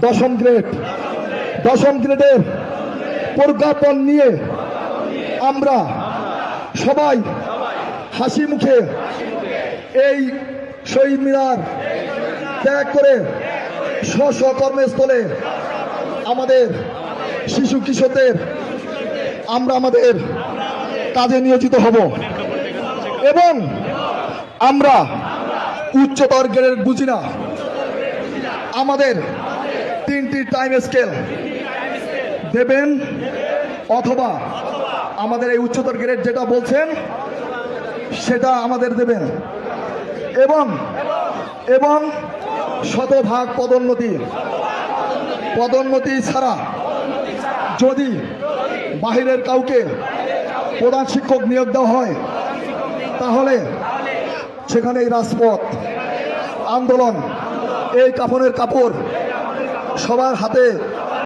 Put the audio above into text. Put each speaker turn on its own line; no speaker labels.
দশম গ্রেড। দশম গ্রেডের প্রজ্ঞাপন নিয়ে আমরা সবাই হাসি মুখে এই শহীদ মিনার ত্যাগ করে স্ব কর্মস্থলে আমাদের শিশু কিশোরদের আমরা আমাদের কাজে নিয়োজিত হব। এবং আমরা উচ্চতর গ্রেড বুঝি না। আমাদের তিনটি টাইম স্কেল দেবেন অথবা আমাদের এই উচ্চতর গ্রেড যেটা বলছেন, সেটা আমাদের দেবেন। এবং এবং শতভাগ পদোন্নতি। পদোন্নতি ছাড়া যদি বাহিরের কাউকে প্রধান শিক্ষক নিয়োগ দেওয়া হয়, তাহলে সেখানে এই রাজপথ, আন্দোলন, এই কাপড়ের কাপড় সবার হাতে